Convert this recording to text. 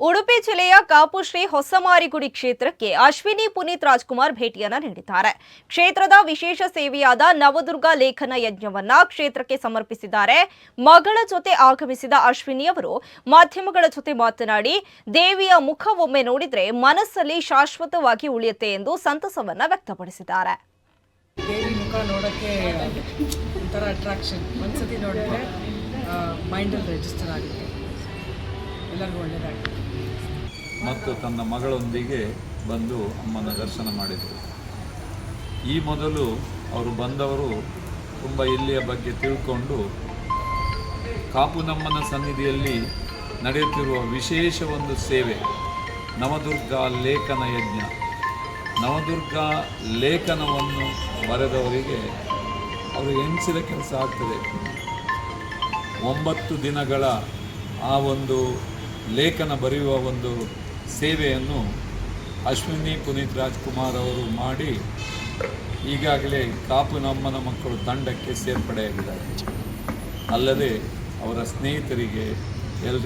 ಉಡುಪಿ ಜಿಲ್ಲೆಯ ಕಾಪು ಶ್ರೀ ಹೊಸಮಾರಿಗುಡಿ ಕ್ಷೇತ್ರಕ್ಕೆ ಅಶ್ವಿನಿ ಪುನೀತ್ ರಾಜ್ಕುಮಾರ್ ಭೇಟಿಯನ್ನ ನೀಡಿದ್ದಾರೆ. ಕ್ಷೇತ್ರದ ವಿಶೇಷ ಸೇವೆಯಾದ ನವದುರ್ಗ ಲೇಖನ ಯಜ್ಞವನ್ನ ಕ್ಷೇತ್ರಕ್ಕೆ ಸಮರ್ಪಿಸಿದ್ದಾರೆ. ಮಗಳ ಜೊತೆ ಆಗಮಿಸಿದ ಅಶ್ವಿನಿ ಅವರು ಮಾಧ್ಯಮಗಳ ಜೊತೆ ಮಾತನಾಡಿ, ದೇವಿಯ ಮುಖ ಒಮ್ಮೆ ನೋಡಿದ್ರೆ ಮನಸ್ಸಲ್ಲಿ ಶಾಶ್ವತವಾಗಿ ಉಳಿಯುತ್ತೆ ಎಂದು ಸಂತಸವನ್ನ ವ್ಯಕ್ತಪಡಿಸಿದ್ದಾರೆ. ಒಂಥರ ಅಟ್ರಾಕ್ಷನ್ ಒಂದ್ಸತಿ ನೋಡಿದ್ರೆ ಮೈಂಡಲ್ಲಿ ರಿಜಿಸ್ಟರ್ ಆಗುತ್ತೆ. ಎಲ್ಲರಿಗೂ ಮತ್ತು ತನ್ನ ಮಗಳೊಂದಿಗೆ ಬಂದು ಅಮ್ಮನ ದರ್ಶನ ಮಾಡಿದರು. ಈ ಮೊದಲು ಅವರು ಬಂದವರು ತುಂಬ ಇಲ್ಲಿಯ ಬಗ್ಗೆ ತಿಳ್ಕೊಂಡು ಕಾಪುನಮ್ಮನ ಸನ್ನಿಧಿಯಲ್ಲಿ ನಡೆಯುತ್ತಿರುವ ವಿಶೇಷ ಒಂದು ಸೇವೆ, ನವದುರ್ಗ ಲೇಖನ ಯಜ್ಞ. ನವದುರ್ಗ ಲೇಖನವನ್ನು ಬರೆದವರಿಗೆ ಅವರು ಎಣಿಸಿದ ಕೆಲಸ ಆಗ್ತದೆ. ಒಂಬತ್ತು ದಿನಗಳ ಆ ಒಂದು ಲೇಖನ ಬರೆಯುವ ಒಂದು ಸೇವೆಯನ್ನು ಅಶ್ವಿನಿ ಪುನೀತ್ ರಾಜ್ಕುಮಾರ್ ಅವರು ಮಾಡಿ ಈಗಾಗಲೇ ಕಾಪು ನಮ್ಮನ ಮಕ್ಕಳು ತಂಡಕ್ಕೆ ಸೇರ್ಪಡೆಯಾಗಿದ್ದಾರೆ. ಅಲ್ಲದೆ ಅವರ ಸ್ನೇಹಿತರಿಗೆ ಎಲ್ಲರಿಗೂ